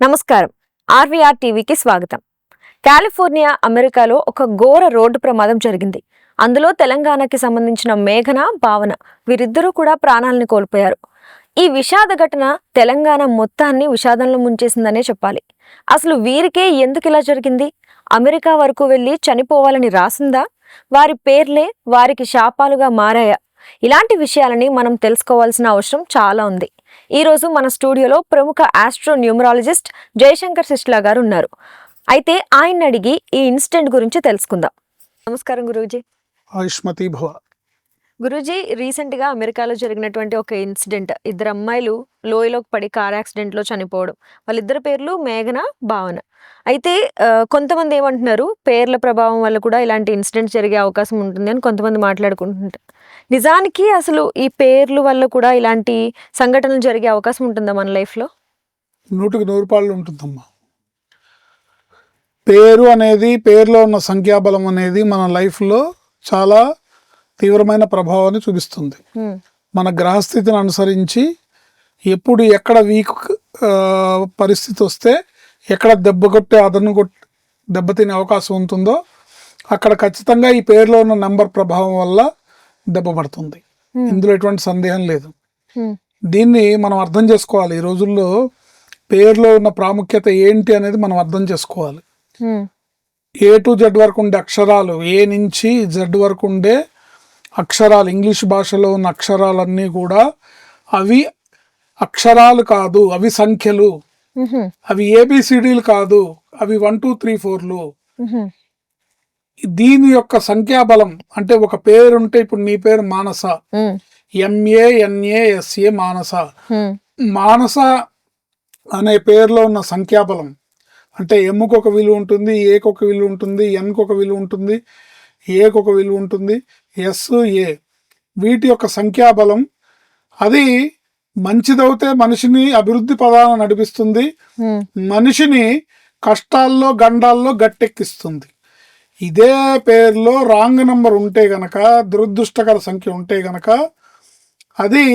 నమస్కారం. ఆర్వీఆర్ టీవీకి స్వాగతం. కాలిఫోర్నియా అమెరికాలో ఒక ఘోర రోడ్డు ప్రమాదం జరిగింది. అందులో తెలంగాణకి సంబంధించిన మేఘన భావన వీరిద్దరూ కూడా ప్రాణాలను కోల్పోయారు. ఈ విషాద ఘటన తెలంగాణ మొత్తాన్ని విషాదంలో ముంచేసిందనే చెప్పాలి. అసలు వీరికే ఎందుకు ఇలా జరిగింది? అమెరికా వరకు వెళ్ళి చనిపోవాలని రాసిందా? వారి పేర్లే వారికి శాపాలుగా మారాయా? ఇలాంటి విషయాలని మనం తెలుసుకోవాల్సిన అవసరం చాలా ఉంది. ఈ రోజు మన స్టూడియోలో ప్రముఖ ఆస్ట్రో న్యూమరాలజిస్ట్ జయశంకర్ సిస్లా గారు ఉన్నారు. అయితే ఆయన అడిగి ఈ ఇన్సిడెంట్ గురించి తెలుసుకుందాం. నమస్కారం గురూజీ. ఆయుష్మతి భవ. గురూజీ రీసెంట్గా అమెరికాలో జరిగినటువంటి ఒక ఇన్సిడెంట్. ఇద్దరు అమ్మాయిలు లోయలోకి పడి కార్ యాక్సిడెంట్లో చనిపోవడం. వాళ్ళిద్దరి పేర్లు మేఘన భావన. అయితే కొంతమంది ఏమంటున్నారు? పేర్ల ప్రభావం వల్ల కూడా ఇలాంటి ఇన్సిడెంట్ జరిగే అవకాశం ఉంటుంది అని కొంతమంది మాట్లాడుకుంటుంటారు. నిజానికి అసలు ఈ పేర్లు వల్ల కూడా ఇలాంటి సంఘటనలు జరిగే అవకాశం ఉంటుందా మన లైఫ్లో నూటికి నూరు పాళ్ళు ఉంటుందమ్మా. పేరు అనేది పేరులో ఉన్న సంఖ్యాబలం అనేది మన లైఫ్లో చాలా తీవ్రమైన ప్రభావాన్ని చూపిస్తుంది. మన గ్రహస్థితిని అనుసరించి ఎప్పుడు ఎక్కడ వీక్ పరిస్థితి వస్తే ఎక్కడ దెబ్బ కొట్టే అదను కొట్టి దెబ్బతినే అవకాశం ఉంటుందో అక్కడ ఖచ్చితంగా ఈ పేరులో ఉన్న నంబర్ ప్రభావం వల్ల దెబ్బ పడుతుంది ఇందులో ఎటువంటి సందేహం లేదు. దీన్ని మనం అర్థం చేసుకోవాలి ఈ రోజుల్లో పేరులో ఉన్న ప్రాముఖ్యత ఏంటి అనేది మనం అర్థం చేసుకోవాలి. ఏ టు జెడ్ వరకు ఉండే అక్షరాలు ఏ నుంచి జెడ్ వరకు ఉండే అక్షరాలు ఇంగ్లీష్ భాషలో ఉన్న అక్షరాలన్నీ కూడా అవి అక్షరాలు కాదు అవి సంఖ్యలు. అవి ఏబిసిడీలు కాదు అవి వన్ టూ త్రీ ఫోర్లు. దీని యొక్క సంఖ్యాబలం అంటే ఒక పేరు ఉంటే ఇప్పుడు నీ పేరు మానస. ఎంఏ ఎన్ఏ ఎస్ఏ మానస. మానస అనే పేరులో ఉన్న సంఖ్యాబలం అంటే ఎమ్ముకు ఒక విలువ ఉంటుంది ఏకు ఒక విలువ ఉంటుంది ఎన్కు ఒక విలువ ఉంటుంది ఏకు ఒక విలువ ఉంటుంది ఎస్ ఏ వీటి యొక్క సంఖ్యాబలం అది మంచిదవుతే మనిషిని అభివృద్ధి పదాన నడిపిస్తుంది. మనిషిని కష్టాల్లో గండాల్లో గట్టెక్కిస్తుంది ఇదే పేరులో రాంగ్ నంబర్ ఉంటే గనక దురదృష్టకర సంఖ్య ఉంటే గనక అది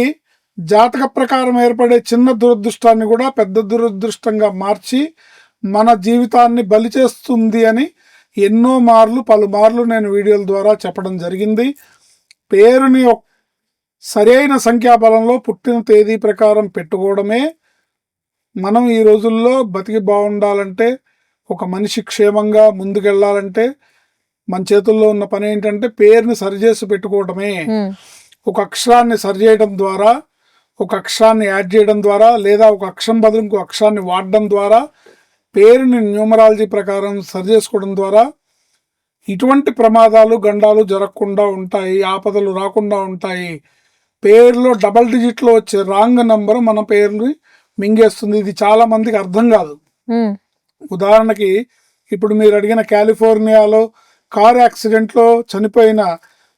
జాతక ప్రకారం ఏర్పడే చిన్న దురదృష్టాన్ని కూడా పెద్ద దురదృష్టంగా మార్చి మన జీవితాన్ని బలి చేస్తుంది అని ఎన్నో మార్లు పలుమార్లు నేను వీడియోల ద్వారా చెప్పడం జరిగింది. పేరుని సరైన సంఖ్యాబలంలో పుట్టిన తేదీ ప్రకారం పెట్టుకోవడమే. మనం ఈ రోజుల్లో బతికి బాగుండాలంటే ఒక మనిషి క్షేమంగా ముందుకెళ్ళాలంటే మన చేతుల్లో ఉన్న పని ఏంటంటే పేరుని సరిచేసి పెట్టుకోవడమే హ్మ్. ఒక అక్షరాన్ని సరిచేయడం ద్వారా ఒక అక్షరాన్ని యాడ్ చేయడం ద్వారా లేదా ఒక అక్షరం బదులు ఇంకో అక్షరాన్ని వాడడం ద్వారా పేరుని న్యూమరాలజీ ప్రకారం సరి చేసుకోవడం ద్వారా ఇటువంటి ప్రమాదాలు గండాలు జరగకుండా ఉంటాయి ఆపదలు రాకుండా ఉంటాయి పేరులో డబల్ డిజిట్లో వచ్చే రాంగ్ నంబర్ మన పేరుని మింగేస్తుంది ఇది చాలా మందికి అర్థం కాదు. ఉదాహరణకి ఇప్పుడు మీరు అడిగిన కాలిఫోర్నియాలో కార్ యాక్సిడెంట్లో చనిపోయిన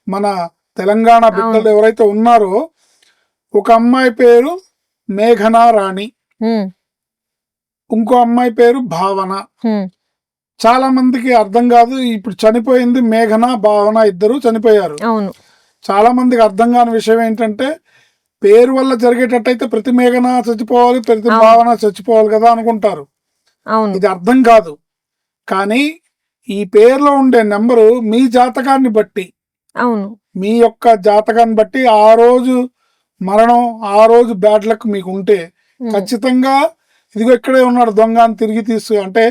మన తెలంగాణ బిడ్డలు ఎవరైతే ఉన్నారో ఒక అమ్మాయి పేరు మేఘనా రాణి. ఇంకో అమ్మాయి పేరు భావన. చాలా మందికి అర్థం కాదు ఇప్పుడు చనిపోయింది మేఘన భావన ఇద్దరు చనిపోయారు. చాలా మందికి అర్థం కాని విషయం ఏంటంటే పేరు వల్ల జరిగేటట్టయితే ప్రతి మేఘన చచ్చిపోవాలి ప్రతి. భావన చచ్చిపోవాలి కదా అనుకుంటారు. ఇది అర్థం కాదు. కానీ ఈ పేరులో ఉండే నెంబరు మీ జాతకాన్ని బట్టి అవును మీ యొక్క జాతకాన్ని బట్టి ఆ రోజు మరణం ఆ రోజు బ్యాడ్ లక్ మీకు ఉంటే. ఖచ్చితంగా ఇదిగో ఇక్కడే ఉన్నాడు దొంగ అని తిరిగి తీసు అంటే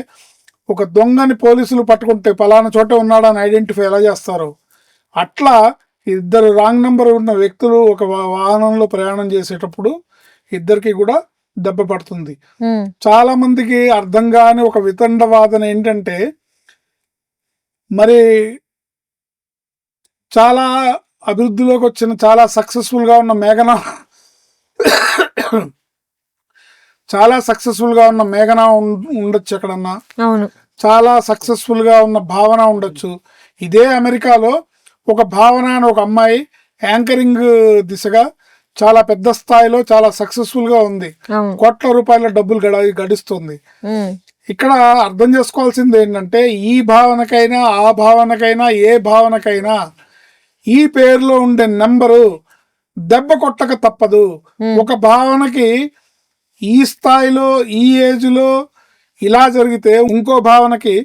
ఒక దొంగని పోలీసులు పట్టుకుంటే పలానా చోట ఉన్నాడని ఐడెంటిఫై ఎలా చేస్తారు అట్లా ఇద్దరు రాంగ్ నెంబర్ ఉన్న వ్యక్తులు ఒక వాహనంలో ప్రయాణం చేసేటప్పుడు ఇద్దరికి కూడా దెబ్బ పడుతుంది. చాలా మందికి అర్థం కాని ఒక వితండ వాదన ఏంటంటే మరి చాలా అభివృద్ధిలోకి వచ్చిన చాలా సక్సెస్ఫుల్గా ఉన్న మేఘన చాలా సక్సెస్ఫుల్గా ఉన్న మేఘన ఉండొచ్చు ఎక్కడన్నా. చాలా సక్సెస్ఫుల్గా ఉన్న భావన ఉండొచ్చు. ఇదే అమెరికాలో ఒక భావన అని ఒక అమ్మాయి యాంకరింగ్ దిశగా చాలా పెద్ద స్థాయిలో చాలా సక్సెస్ఫుల్గా ఉంది. కోట్ల రూపాయల డబ్బులు గడ గడిస్తుంది. ఇక్కడ అర్థం చేసుకోవాల్సింది ఏంటంటే ఈ భావనకైనా ఆ భావనకైనా ఏ భావనకైనా ఈ పేరులో ఉండే నెంబరు దెబ్బ కొట్టక తప్పదు. ఒక భావనకి ఈ స్థాయిలో ఈ ఏజ్లో ఇలా జరిగితే ఇంకో భావనకి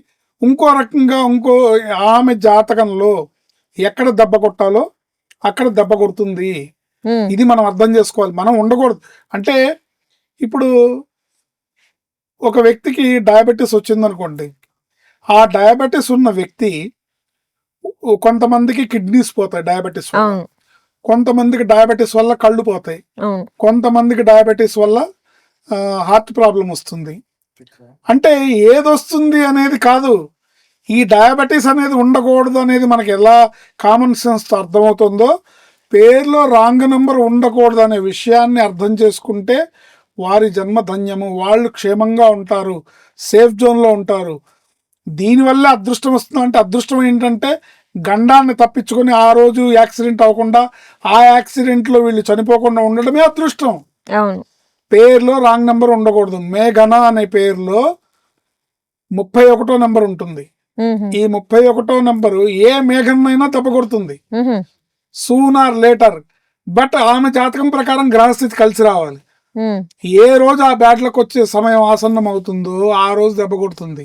ఇంకో రకంగా ఇంకో ఆమె జాతకంలో ఎక్కడ దెబ్బ కొట్టాలో అక్కడ దెబ్బ కొడుతుంది. ఇది మనం అర్థం చేసుకోవాలి. మనం ఉండకూడదు. అంటే ఇప్పుడు ఒక వ్యక్తికి డయాబెటీస్ వచ్చిందనుకోండి ఆ డయాబెటీస్ ఉన్న వ్యక్తి కొంతమందికి కిడ్నీస్ పోతాయి డయాబెటీస్ వల్ల. అవును. కొంతమందికి డయాబెటీస్ వల్ల కళ్ళు పోతాయి. అవును. కొంతమందికి డయాబెటీస్ వల్ల హార్ట్ ప్రాబ్లం వస్తుంది. అంటే ఏదొస్తుంది అనేది కాదు. ఈ డయాబెటీస్ అనేది ఉండకూడదు అనేది మనకి ఎలా కామన్ సెన్స్తో అర్థమవుతుందో పేరులో రాంగ్ నెంబర్ ఉండకూడదు అనే విషయాన్ని అర్థం చేసుకుంటే వారి జన్మ ధన్యము వాళ్ళు క్షేమంగా ఉంటారు. సేఫ్ జోన్లో ఉంటారు. దీనివల్ల అదృష్టం వస్తుంది అంటే అదృష్టం ఏంటంటే గండాన్ని తప్పించుకొని ఆ రోజు యాక్సిడెంట్ అవ్వకుండా ఆ యాక్సిడెంట్లో వీళ్ళు చనిపోకుండా ఉండడమే అదృష్టం. పేరులో రాంగ్ నెంబర్ ఉండకూడదు. మేఘన అనే పేరులో ముప్పై ఒకటో నెంబర్ ఉంటుంది. ఈ ముప్పై ఒకటో నెంబరు ఏ మేఘనైనా తప్పకొడుతుంది ఉహు, సూన్ ఆర్ లేటర్ బట్ ఆమె జాతకం ప్రకారం గ్రహస్థితి కలిసి రావాలి. ఏ రోజు ఆ బ్యాట్లకు వచ్చే సమయం ఆసన్నం అవుతుందో ఆ రోజు దెబ్బ కొడుతుంది.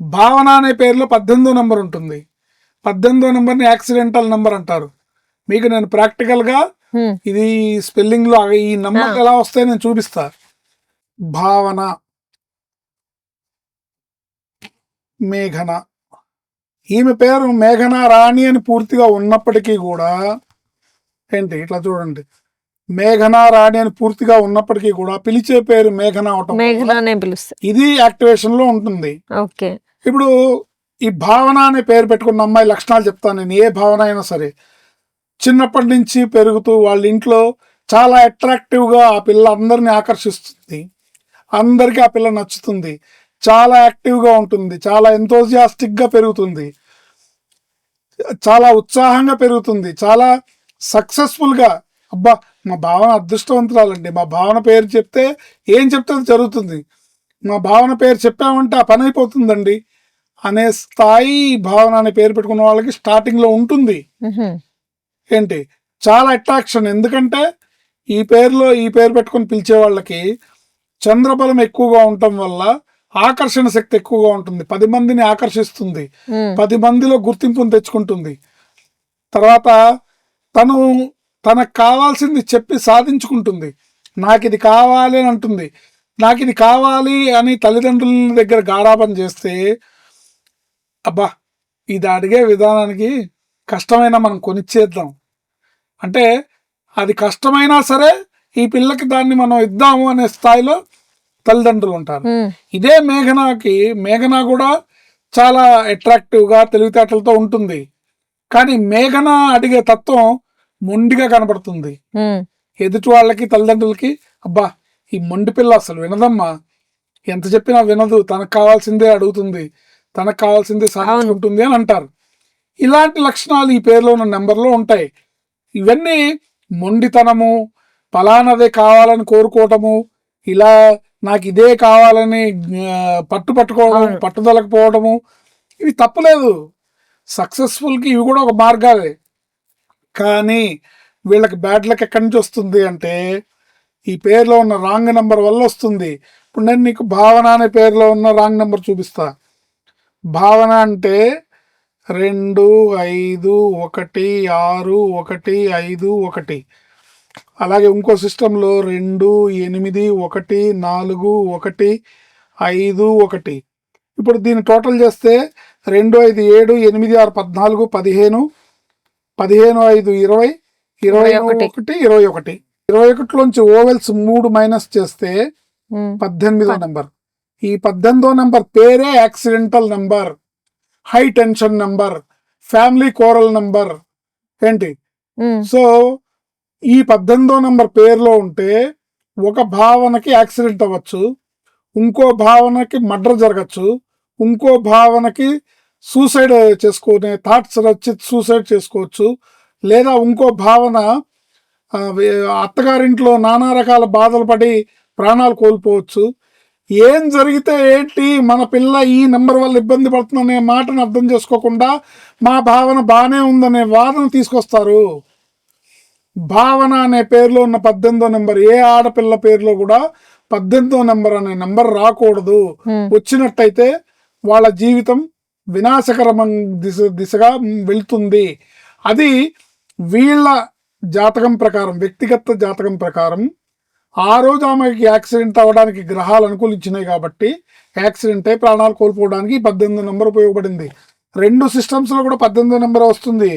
భావన అనే పేరులో పద్దెనిమిదో నెంబర్ ఉంటుంది. పద్దెనిమిదో నెంబర్ని యాక్సిడెంటల్ నెంబర్ అంటారు. మీకు నేను ప్రాక్టికల్గా ఉమ్, ఇది స్పెల్లింగ్లో ఈ నంబర్ ఎలా వస్తాయి నేను చూపిస్తా. భావన. మేఘన. ఈమె పేరు మేఘన రాణి అని పూర్తిగా ఉన్నప్పటికీ కూడా ఏంటి ఇట్లా చూడండి. మేఘన రాణి అని పూర్తిగా ఉన్నప్పటికీ కూడా పిలిచే పేరు మేఘన అవటం. పిలుస్తా ఇది యాక్టివేషన్లో ఉంటుంది. ఓకే. ఇప్పుడు ఈ భావన అనే పేరు పెట్టుకున్న అమ్మాయి లక్షణాలు చెప్తాను నేను ఏ భావన అయినా సరే. చిన్నప్పటి నుంచి పెరుగుతూ వాళ్ళ ఇంట్లో చాలా అట్రాక్టివ్గా ఆ పిల్ల అందరిని ఆకర్షిస్తుంది. అందరికీ ఆ పిల్ల నచ్చుతుంది. చాలా యాక్టివ్గా ఉంటుంది. చాలా ఎంతోజియాస్టిక్గా పెరుగుతుంది. చాలా ఉత్సాహంగా పెరుగుతుంది. చాలా సక్సెస్ఫుల్గా అబ్బా మా భావన అదృష్టవంతురాలండి. మా భావన పేరు చెప్తే ఏం చెప్తే అది జరుగుతుంది. మా భావన పేరు చెప్పామంటే ఆ పని అయిపోతుందండి. అనే స్థాయి భావన అనే పేరు పెట్టుకున్న వాళ్ళకి స్టార్టింగ్లో ఉంటుంది. ఏంటి? చాలా అట్రాక్షన్ ఎందుకంటే ఈ పేరులో ఈ పేరు పెట్టుకొని పిలిచే వాళ్ళకి చంద్రబలం ఎక్కువగా ఉండటం వల్ల ఆకర్షణ శక్తి ఎక్కువగా ఉంటుంది. పది మందిని ఆకర్షిస్తుంది. పది మందిలో గుర్తింపును తెచ్చుకుంటుంది. తర్వాత తను తనకు కావాల్సింది చెప్పి సాధించుకుంటుంది. నాకు ఇది కావాలి అని అంటుంది. నాకు ఇది కావాలి అని తల్లిదండ్రుల దగ్గర గారాబం చేస్తే అబ్బా ఇది అడిగే విధానానికి కష్టమైనా మనం కొనిచ్చేద్దాం. అంటే అది కష్టమైనా సరే ఈ పిల్లకి దాన్ని మనం ఇద్దాము అనే స్థాయిలో తల్లిదండ్రులు ఉంటారు. ఇదే మేఘనాకి మేఘన కూడా చాలా అట్రాక్టివ్గా తెలివితేటలతో ఉంటుంది. కానీ మేఘన అడిగే తత్వం మొండిగా కనబడుతుంది. ఎదుటి వాళ్ళకి తల్లిదండ్రులకి అబ్బా ఈ మొండి పిల్ల అసలు వినదమ్మా. ఎంత చెప్పినా వినదు. తనకు కావాల్సిందే అడుగుతుంది. తనకు కావాల్సిందే సాధించుకుంటుంది అని అంటారు. ఇలాంటి లక్షణాలు ఈ పేరులో ఉన్న నెంబర్లో ఉంటాయి. ఇవన్నీ మొండితనము ఫలానదే కావాలని కోరుకోవటము ఇలా నాకు ఇదే కావాలని పట్టు పట్టుకోవడం. పట్టుదలకపోవడము ఇవి తప్పులేదు. సక్సెస్ఫుల్కి ఇవి కూడా ఒక మార్గాలే. కానీ వీళ్ళకి బ్యాడ్ లక్ ఎక్కడి నుంచి వస్తుంది అంటే ఈ పేరులో ఉన్న రాంగ్ నెంబర్ వల్ల వస్తుంది. ఇప్పుడు నేను నీకు భావన అనే పేరులో ఉన్న రాంగ్ నెంబర్ చూపిస్తా. భావన అంటే రెండు ఐదు ఒకటి ఆరు ఒకటి ఐదు ఒకటి. అలాగే ఇంకో సిస్టంలో రెండు ఎనిమిది ఒకటి నాలుగు ఒకటి ఐదు ఒకటి. ఇప్పుడు దీన్ని టోటల్ చేస్తే రెండు ఐదు ఏడు ఎనిమిది ఆరు పద్నాలుగు పదిహేను పదిహేను ఐదు ఇరవై ఇరవై ఒకటి. ఒకటి. ఇరవై ఒకటి. ఇరవై ఒకటిలోంచి ఓవెల్స్ మూడు మైనస్ చేస్తే పద్దెనిమిదో నెంబర్. ఈ పద్దెనిమిదో నెంబర్ పేరే accidental number high tension number family quarrel number. ఏంటి? సో ఈ పద్దెనిమిదో నెంబర్ పేరులో ఉంటే ఒక భావనకి యాక్సిడెంట్ అవ్వచ్చు ఇంకో భావనకి మర్డర్ జరగచ్చు ఇంకో భావనకి సూసైడ్ చేసుకునే థాట్స్ వచ్చి సూసైడ్ చేసుకోవచ్చు. లేదా ఇంకో భావన అత్తగారింట్లో నానా రకాల బాధలు పడి ప్రాణాలు కోల్పోవచ్చు. ఏం జరిగితే ఏంటి మన పిల్ల ఈ నెంబర్ వల్ల ఇబ్బంది పడుతుందనే మాటను అర్థం చేసుకోకుండా మా భావన బాగానే ఉందనే వాదన తీసుకొస్తారు. భావన అనే పేరులో ఉన్న పద్దెనిమిదో నెంబర్ ఏ ఆడపిల్ల పేరులో కూడా పద్దెనిమిదో నెంబర్ అనే నెంబర్ రాకూడదు. వచ్చినట్టయితే వాళ్ళ జీవితం వినాశకరమ దిశ దిశగా వెళ్తుంది. అది వీళ్ళ జాతకం ప్రకారం వ్యక్తిగత జాతకం ప్రకారం ఆ రోజు ఆమెకి యాక్సిడెంట్ అవ్వడానికి గ్రహాలు అనుకూలించినాయి కాబట్టి యాక్సిడెంట్ అయి ప్రాణాలు కోల్పోవడానికి పద్దెనిమిది నెంబర్ ఉపయోగపడింది. రెండు సిస్టమ్స్లో కూడా పద్దెనిమిది నెంబర్ వస్తుంది.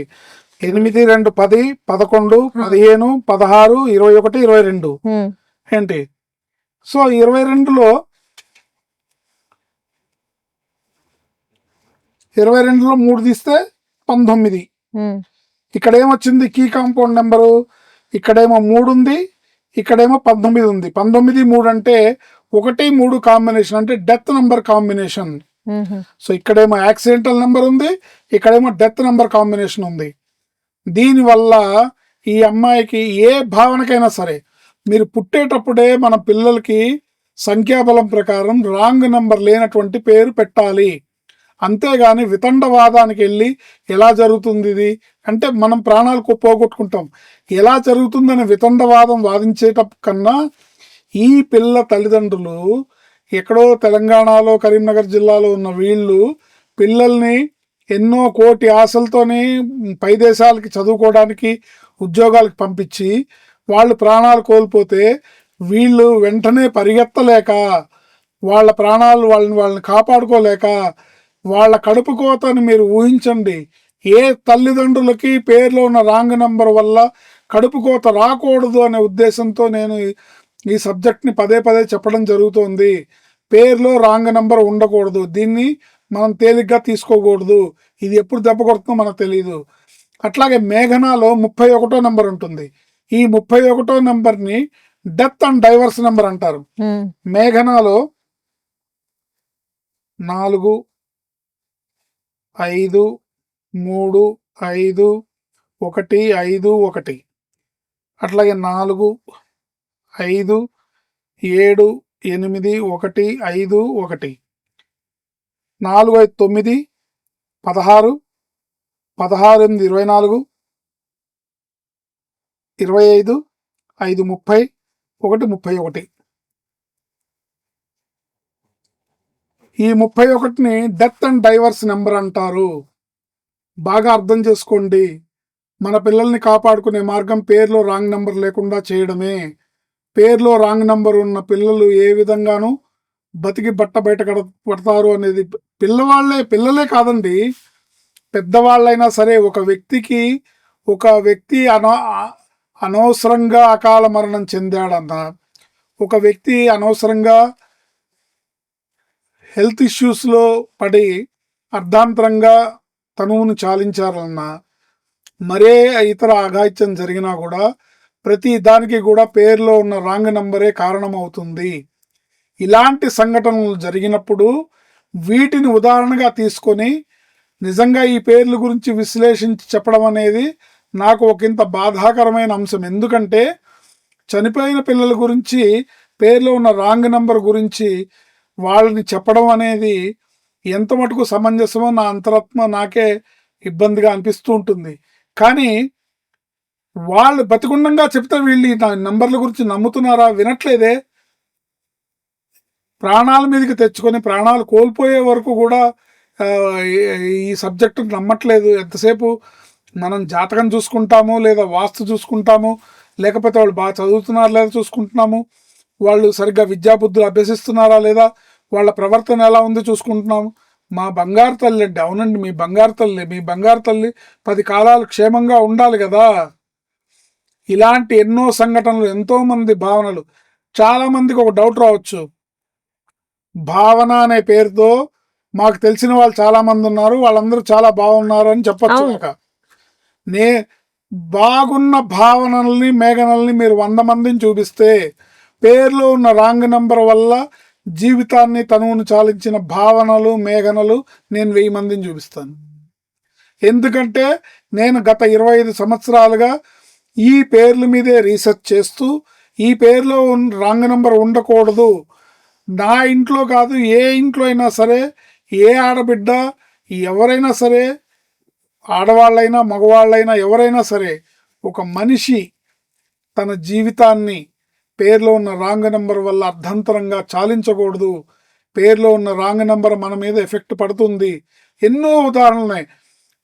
ఎనిమిది రెండు పది పదకొండు పదిహేను పదహారు ఇరవై ఒకటి ఇరవై రెండు. ఏంటి? సో ఇరవై రెండులో ఇరవై రెండులో మూడు తీస్తే పంతొమ్మిది. ఇక్కడ ఏమొచ్చింది కీ కాంపౌండ్ నెంబరు. ఇక్కడేమో మూడు ఉంది ఇక్కడేమో పంతొమ్మిది ఉంది పంతొమ్మిది మూడు అంటే ఒకటి మూడు కాంబినేషన్ అంటే డెత్ నెంబర్ కాంబినేషన్. సో ఇక్కడేమో యాక్సిడెంటల్ నెంబర్ ఉంది ఇక్కడేమో డెత్ నెంబర్ కాంబినేషన్ ఉంది దీనివల్ల ఈ అమ్మాయికి ఏ భావనకైనా సరే మీరు పుట్టేటప్పుడే మన పిల్లలకి సంఖ్యాబలం ప్రకారం రాంగ్ నెంబర్ లేనటువంటి పేరు పెట్టాలి. అంతేగాని వితండవాదానికి వెళ్ళి ఎలా జరుగుతుంది ఇది? అంటే మనం ప్రాణాలు పోగొట్టుకుంటాం. ఎలా జరుగుతుందని వితండవాదం వాదించేట కన్నా ఈ పిల్ల తల్లిదండ్రులు ఎక్కడో తెలంగాణలో కరీంనగర్ జిల్లాలో ఉన్న వీళ్ళు పిల్లల్ని ఎన్నో కోటి ఆశలతోని పై దేశాలకి చదువుకోవడానికి ఉద్యోగాలకు పంపించి వాళ్ళు ప్రాణాలు కోల్పోతే వీళ్ళు వెంటనే పరిగెత్తలేక వాళ్ళ ప్రాణాలు వాళ్ళని వాళ్ళని కాపాడుకోలేక వాళ్ళ కడుపు కోతని మీరు ఊహించండి. ఏ తల్లిదండ్రులకి పేర్లో ఉన్న రాంగ్ నంబర్ వల్ల కడుపు కోత రాకూడదు అనే ఉద్దేశంతో నేను ఈ- సబ్జెక్ట్ని పదే పదే చెప్పడం జరుగుతోంది. పేర్లో రాంగ్ నంబర్ ఉండకూడదు. దీన్ని మనం తేలిగ్గా తీసుకోకూడదు. ఇది ఎప్పుడు దెబ్బ కొడుతుందో మనకు తెలియదు అట్లాగే మేఘనాలో ముప్పై ఒకటో నెంబర్ ఉంటుంది. ఈ ముప్పై ఒకటో నెంబర్ని డెత్ అండ్ డైవర్స్ నెంబర్ అంటారు. మేఘనాలో నాలుగు ఐదు మూడు ఐదు ఒకటి ఐదు ఒకటి. అట్లాగే నాలుగు ఐదు ఏడు ఎనిమిది ఒకటి ఐదు ఒకటి. నాలుగు ఐదు తొమ్మిది పదహారు పదహారు ఎనిమిది ఇరవై నాలుగు ఇరవై ఐదు ఐదు ముప్పై ఒకటి ముప్పై ఒకటి. ఈ ముప్పై ఒకటిని డెత్ అండ్ డైవర్స్ నెంబర్ అంటారు. బాగా అర్థం చేసుకోండి. మన పిల్లల్ని కాపాడుకునే మార్గం పేర్లో రాంగ్ నెంబర్ లేకుండా చేయడమే. పేర్లో రాంగ్ నెంబర్ ఉన్న పిల్లలు ఏ విధంగానూ బతికి బట్ట బయట కడ పడతారు అనేది పిల్లవాళ్ళే పిల్లలే కాదండి. పెద్దవాళ్ళైనా సరే ఒక వ్యక్తికి ఒక వ్యక్తి అనో అనవసరంగా అకాల మరణం చెందాడన్న ఒక వ్యక్తి అనవసరంగా హెల్త్ ఇష్యూస్లో పడి అర్ధాంతరంగా తనువును చాలించాలన్నా మరే ఇతర అఘాయిత్యం జరిగినా కూడా ప్రతి దానికి కూడా పేరులో ఉన్న రాంగ్ నంబరే కారణమవుతుంది. ఇలాంటి సంఘటనలు జరిగినప్పుడు వీటిని ఉదాహరణగా తీసుకొని నిజంగా ఈ పేర్ల గురించి విశ్లేషించి చెప్పడం అనేది నాకు ఒకంత బాధాకరమైన అంశం. ఎందుకంటే చనిపోయిన పిల్లల గురించి పేర్లో ఉన్న రాంగ్ నంబర్ గురించి వాళ్ళని చెప్పడం అనేది ఎంత మటుకు సమంజసమో నా అంతరాత్మ నాకే ఇబ్బందిగా అనిపిస్తూ ఉంటుంది. కానీ వాళ్ళు బతికుండంగా చెప్తే వీళ్ళు నా నంబర్ల గురించి నమ్ముతున్నారా వినట్లేదే. ప్రాణాల మీదకి తెచ్చుకొని ప్రాణాలు కోల్పోయే వరకు కూడా ఈ- సబ్జెక్టు నమ్మట్లేదు. ఎంతసేపు మనం జాతకం చూసుకుంటాము లేదా వాస్తు చూసుకుంటాము లేకపోతే వాళ్ళు బాగా చదువుతున్నారు లేదా చూసుకుంటున్నాము వాళ్ళు సరిగ్గా విద్యాబుద్ధులు అభ్యసిస్తున్నారా లేదా? వాళ్ళ ప్రవర్తన ఎలా ఉంది చూసుకుంటున్నాము మా బంగారు తల్లి అండి అవునండి మీ బంగారు తల్లి మీ బంగారు తల్లి పది కాలాలు క్షేమంగా ఉండాలి కదా. ఇలాంటి ఎన్నో సంఘటనలు ఎంతో మంది భావనలు. చాలా మందికి ఒక డౌట్ రావచ్చు. భావన అనే పేరుతో మాకు తెలిసిన వాళ్ళు చాలా మంది ఉన్నారు. వాళ్ళందరూ చాలా బాగున్నారు అని చెప్పొచ్చు. కనుక నే బాగున్న భావనల్ని మేఘనల్ని మీరు వంద మందిని చూపిస్తే పేర్లో ఉన్న రాంగ్ నంబర్ వల్ల జీవితాన్ని తనువును చాలించిన భావనలు మేఘనలు నేను వెయ్యి మందిని చూపిస్తాను. ఎందుకంటే నేను గత ఇరవై ఐదు సంవత్సరాలుగా ఈ పేర్ల మీదే రీసెర్చ్ చేస్తూ ఈ పేర్లో రాంగ్ నెంబర్ ఉండకూడదు. నా ఇంట్లో కాదు ఏ ఇంట్లో అయినా సరే ఏ ఆడబిడ్డ ఎవరైనా సరే ఆడవాళ్ళైనా మగవాళ్ళైనా ఎవరైనా సరే ఒక మనిషి తన జీవితాన్ని పేర్లో ఉన్న రాంగ్ నెంబర్ వల్ల అర్ధంతరంగా చాలించకూడదు. పేర్లో ఉన్న రాంగ్ నెంబర్ మన మీద ఎఫెక్ట్ పడుతుంది. ఎన్నో ఉదాహరణలు ఉన్నాయి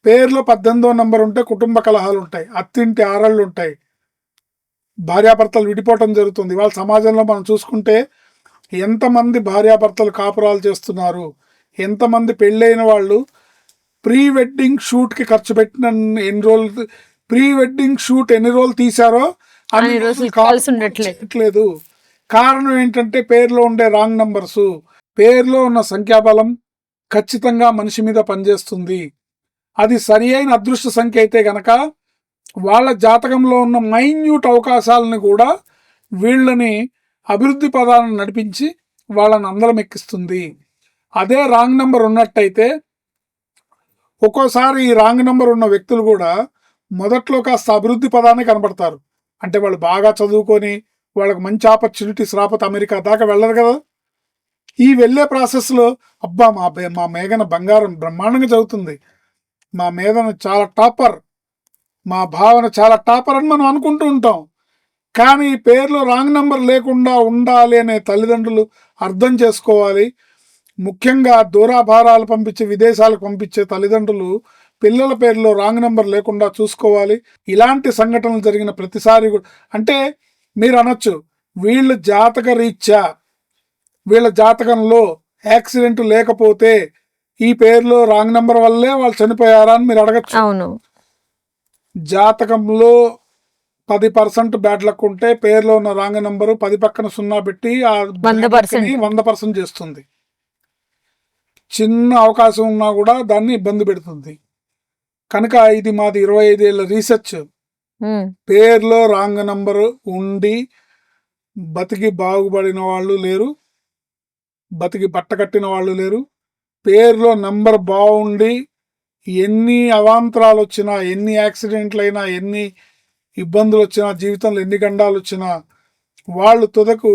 పేర్లో పద్దెనిమిదో నెంబర్ ఉంటే కుటుంబ కలహాలు ఉంటాయి. అత్తింటి ఆరళ్ళు ఉంటాయి. భార్యాభర్తలు విడిపోవటం జరుగుతుంది. వాళ్ళ సమాజంలో మనం చూసుకుంటే ఎంతమంది భార్యాభర్తలు కాపురాలు చేస్తున్నారు. ఎంతమంది పెళ్ళైన వాళ్ళు ప్రీ వెడ్డింగ్ షూట్కి ఖర్చు పెట్టిన ఎన్ని రోజులు ప్రీ వెడ్డింగ్ షూట్ ఎన్ని రోజులు తీశారో అన్ని రోజులు కలిసి ఉండట్లేదు. కారణం ఏంటంటే పేరులో ఉండే రాంగ్ నంబర్స్ పేరులో ఉన్న సంఖ్యాబలం ఖచ్చితంగా మనిషి మీద పనిచేస్తుంది. అది సరి అయిన అదృష్ట సంఖ్య అయితే గనక వాళ్ళ జాతకంలో ఉన్న మైన్యూట్ అవకాశాలను కూడా వీళ్ళని అభివృద్ధి పదాలను నడిపించి వాళ్ళని అందరం ఎక్కిస్తుంది. అదే రాంగ్ నెంబర్ ఉన్నట్టయితే ఒక్కోసారి ఈ రాంగ్ నెంబర్ ఉన్న వ్యక్తులు కూడా మొదట్లో కాస్త అభివృద్ధి పదాన్ని కనబడతారు. అంటే వాళ్ళు బాగా చదువుకొని వాళ్ళకి మంచి ఆపర్చునిటీస్ రాకపోతే అమెరికా దాకా వెళ్ళరు కదా. ఈ వెళ్ళే ప్రాసెస్లో అబ్బా మా మా మేఘన బంగారం బ్రహ్మాండంగా చదువుతుంది మా మేఘన చాలా టాపర్ మా భావన చాలా టాపర్ అని మనం అనుకుంటూ ఉంటాం. కానీ ఈ పేర్లో రాంగ్ నెంబర్ లేకుండా ఉండాలి అనే తల్లిదండ్రులు అర్థం చేసుకోవాలి. ముఖ్యంగా దూరాభారాలు పంపించే విదేశాలకు పంపించే తల్లిదండ్రులు పిల్లల పేర్లో రాంగ్ నెంబర్ లేకుండా చూసుకోవాలి. ఇలాంటి సంఘటనలు జరిగిన ప్రతిసారి కూడా అంటే మీరు అనొచ్చు వీళ్ళు జాతక రీత్యా వీళ్ళ జాతకంలో యాక్సిడెంట్ లేకపోతే ఈ పేరులో రాంగ్ నెంబర్ వల్లే వాళ్ళు చనిపోయారా అని మీరు అడగచ్చు. అవును. జాతకంలో పది పర్సెంట్ బ్యాడ్ లక్ ఉంటే పేరులో ఉన్న రాంగ్ నంబరు పది పక్కన సున్నా పెట్టి ఆ. వంద పర్సెంట్ చేస్తుంది. చిన్న అవకాశం ఉన్నా కూడా దాన్ని ఇబ్బంది పెడుతుంది. కనుక ఇది మాది ఇరవై ఐదేళ్ళ రీసెర్చ్ పేర్లో రాంగ్ నంబరు ఉండి బతికి బాగుపడిన వాళ్ళు లేరు. బతికి బట్ట కట్టిన వాళ్ళు లేరు. పేరులో నంబర్ బాగుండి ఎన్ని అవాంతరాలు వచ్చినా ఎన్ని యాక్సిడెంట్లు అయినా ఎన్ని ఇబ్బందులు వచ్చినా జీవితంలో ఎన్ని గండాలు వచ్చినా వాళ్ళు తుదకు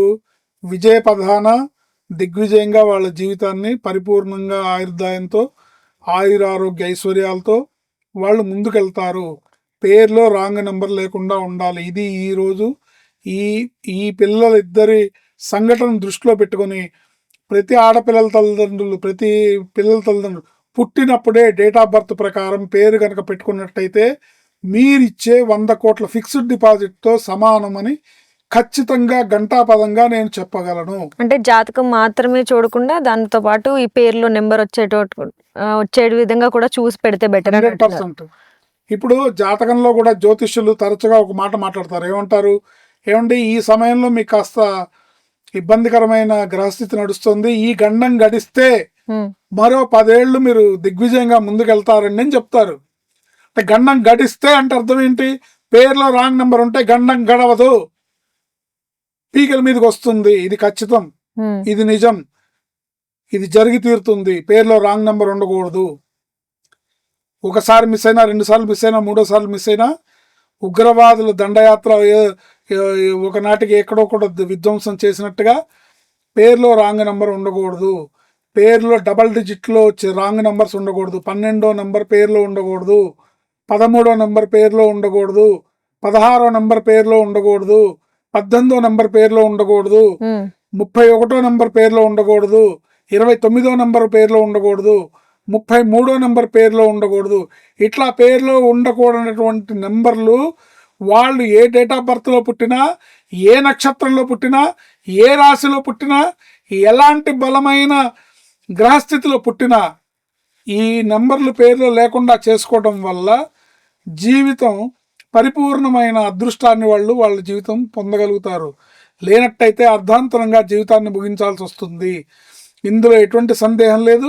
విజయ పదాన దిగ్విజయంగా వాళ్ళ జీవితాన్ని పరిపూర్ణంగా ఆయుర్దాయంతో ఆయురారోగ్య ఐశ్వర్యాలతో వాళ్ళు ముందుకెళ్తారు. పేర్లో రాంగ్ నెంబర్ లేకుండా ఉండాలి. ఇది ఈరోజు ఈ ఈ పిల్లలిద్దరి సంఘటన దృష్టిలో పెట్టుకొని ప్రతి ఆడపిల్లల తల్లిదండ్రులు ప్రతి పిల్లల తల్లిదండ్రులు పుట్టినప్పుడే డేట్ ఆఫ్ బర్త్ ప్రకారం పేరు కనుక పెట్టుకున్నట్టయితే మీరిచ్చే వంద కోట్ల ఫిక్స్డ్ డిపాజిట్తో సమానమని ఖచ్చితంగా గంటాపదంగా నేను చెప్పగలను. అంటే జాతకం మాత్రమే చూడకుండా దానితో పాటు ఈ పేరులో నెంబర్ వచ్చేటో ఆ, వచ్చే విధంగా కూడా చూసి పెడితే బెటర్ హండ్రెడ్ పర్సెంట్. ఇప్పుడు జాతకంలో కూడా జ్యోతిష్యులు తరచుగా ఒక మాట మాట్లాడతారు. ఏమంటారు? ఏమండి ఈ సమయంలో మీకు కాస్త ఇబ్బందికరమైన గ్రహస్థితి నడుస్తుంది. ఈ గండం గడిస్తే మరో పదేళ్ళు మీరు దిగ్విజయంగా ముందుకెళ్తారండి అని చెప్తారు. అంటే గండం గడిస్తే అంటే అర్థం ఏంటి? పేరులో రాంగ్ నెంబర్ ఉంటే గండం గడవదు. పీకల మీదకి వస్తుంది. ఇది ఖచ్చితం. ఇది నిజం. ఇది జరిగి తీరుతుంది. పేరులో రాంగ్ నెంబర్ ఉండకూడదు. ఒకసారి మిస్ అయినా రెండు సార్లు మిస్ అయినా మూడోసార్లు మిస్ అయినా ఉగ్రవాదుల దండయాత్ర ఒకనాటికి ఎక్కడొక్కడ విధ్వంసం చేసినట్టుగా పేరులో రాంగ్ నెంబర్ ఉండకూడదు. పేరులో డబల్ డిజిట్లో వచ్చే రాంగ్ నెంబర్స్ ఉండకూడదు. పన్నెండో నెంబర్ పేరులో ఉండకూడదు. పదమూడో నెంబర్ పేరులో ఉండకూడదు. పదహారో నెంబర్ పేరులో ఉండకూడదు. పద్దెనిమిదో నెంబర్ పేరులో ఉండకూడదు. ముప్పై ఒకటో నెంబర్ పేరులో ఉండకూడదు. ఇరవై తొమ్మిదో నెంబర్ పేరులో ఉండకూడదు. ముప్పై మూడో నెంబర్ పేరులో ఉండకూడదు. ఇట్లా పేరులో ఉండకూడనటువంటి నెంబర్లు వాళ్ళు ఏ డేట్ ఆఫ్ బర్త్లో పుట్టినా ఏ నక్షత్రంలో పుట్టినా ఏ రాశిలో పుట్టినా ఎలాంటి బలమైన గ్రహస్థితిలో పుట్టినా ఈ నెంబర్లు పేర్లు లేకుండా చేసుకోవడం వల్ల జీవితం పరిపూర్ణమైన అదృష్టాన్ని వాళ్ళు వాళ్ళ జీవితం పొందగలుగుతారు. లేనట్టయితే అర్ధాంతరంగా జీవితాన్ని ముగించాల్సి వస్తుంది. ఇందులో ఎటువంటి సందేహం లేదు.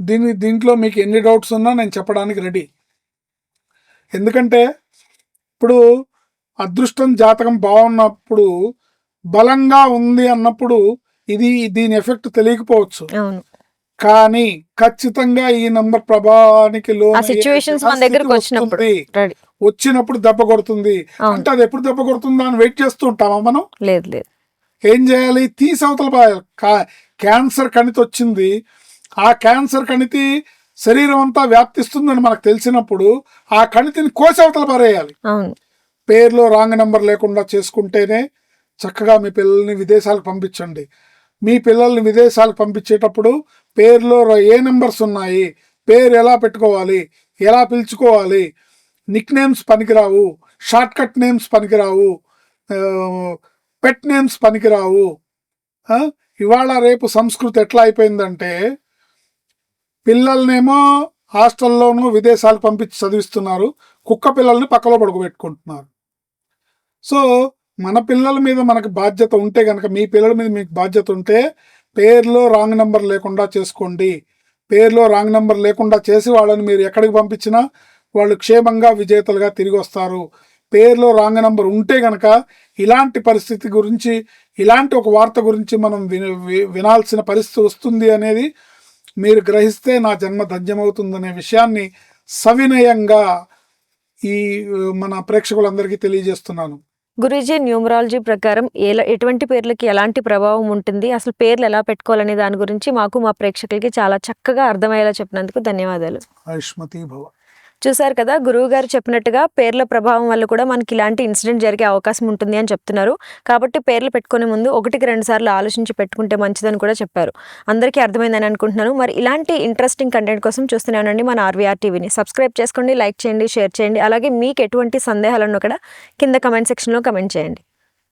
దీని దీంట్లో మీకు ఎన్ని డౌట్స్ ఉన్నా నేను చెప్పడానికి రెడీ. ఎందుకంటే ఇప్పుడు అదృష్టం జాతకం బాగున్నప్పుడు బలంగా ఉంది అన్నప్పుడు ఇది దీని ఎఫెక్ట్ తెలియకపోవచ్చు. కానీ ఖచ్చితంగా ఈ నంబర్ ప్రభావానికి మన దగ్గరకు వచ్చినప్పుడు. వచ్చినప్పుడు దెబ్బ కొడుతుంది. అంటే అది ఎప్పుడు దెబ్బ కొడుతుందా అని వెయిట్ చేస్తూ ఉంటామా మనం? లేదు లేదు. ఏం చేయాలి? తీసి అవతల పారేయాలి. కా- క్యాన్సర్ కణితి వచ్చింది. ఆ క్యాన్సర్ కణితి శరీరం అంతా వ్యాప్తిస్తుందని మనకు తెలిసినప్పుడు ఆ కణితిని కోసి అవతల పారేయాలి. పేరులో రాంగ్ నెంబర్ లేకుండా చేసుకుంటేనే చక్కగా మీ పిల్లల్ని విదేశాలకు పంపించండి. మీ పిల్లల్ని విదేశాలకు పంపించేటప్పుడు పేరులో ఏ నెంబర్స్ ఉన్నాయి పేరు ఎలా పెట్టుకోవాలి ఎలా పిలుచుకోవాలి నిక్ నేమ్స్ పనికిరావు షార్ట్ కట్ నేమ్స్ పనికిరావు పెట్ నేమ్స్ పనికిరావు ఇవాళ రేపు సంస్కృతి ఎట్లా అయిపోయిందంటే పిల్లల్నేమో హాస్టల్లోనూ విదేశాలు పంపించి చదివిస్తున్నారు కుక్క పిల్లల్ని పక్కలో పడుకోబెట్టుకుంటున్నారు. సో మన పిల్లల మీద మనకు బాధ్యత ఉంటే కనుక మీ పిల్లల మీద మీకు బాధ్యత ఉంటే పేర్లో రాంగ్ నెంబర్ లేకుండా చేసుకోండి. పేర్లో రాంగ్ నెంబర్ లేకుండా చేసి వాళ్ళని మీరు ఎక్కడికి పంపించినా వాళ్ళు క్షేమంగా విజేతలుగా తిరిగి వస్తారు. పేర్లో రాంగ్ నెంబర్ ఉంటే గనక ఇలాంటి పరిస్థితి గురించి ఇలాంటి ఒక వార్త గురించి మనం వి- వినాల్సిన పరిస్థితి వస్తుంది అనేది మీరు గ్రహిస్తే నా జన్మ ధన్యమవుతుందనే విషయాన్ని సవినయంగా ఈ మన ప్రేక్షకులందరికీ తెలియజేస్తున్నాను. గురూజీ న్యూమరాలజీ ప్రకారం ఎలా ఎటువంటి పేర్లకి ఎలాంటి ప్రభావం ఉంటుంది అసలు పేర్లు ఎలా పెట్టుకోవాలనే దాని గురించి మాకు మా ప్రేక్షకులకి చాలా చక్కగా అర్థమయ్యేలా చెప్పినందుకు ధన్యవాదాలు. ఆయుష్మతి భవ. చూసారు కదా గురువు గారు చెప్పినట్టుగా పేర్ల ప్రభావం వల్ల కూడా మనకి ఇలాంటి ఇన్సిడెంట్ జరిగే అవకాశం ఉంటుంది అని చెప్తున్నారు. కాబట్టి పేర్లు పెట్టుకునే ముందు ఒకటికి రెండు సార్లు ఆలోచించి పెట్టుకుంటే మంచిదని కూడా చెప్పారు. అందరికీ అర్థమైందని అనుకుంటున్నాను. మరి ఇలాంటి ఇంట్రెస్టింగ్ కంటెంట్ కోసం చూస్తూనే ఉండండి మన ఆర్వీఆర్ టీవీని సబ్స్క్రైబ్ చేసుకోండి లైక్ చేయండి షేర్ చేయండి. అలాగే మీకు ఎటువంటి సందేహాలను కూడా కింద కమెంట్ సెక్షన్లో కమెంట్ చేయండి.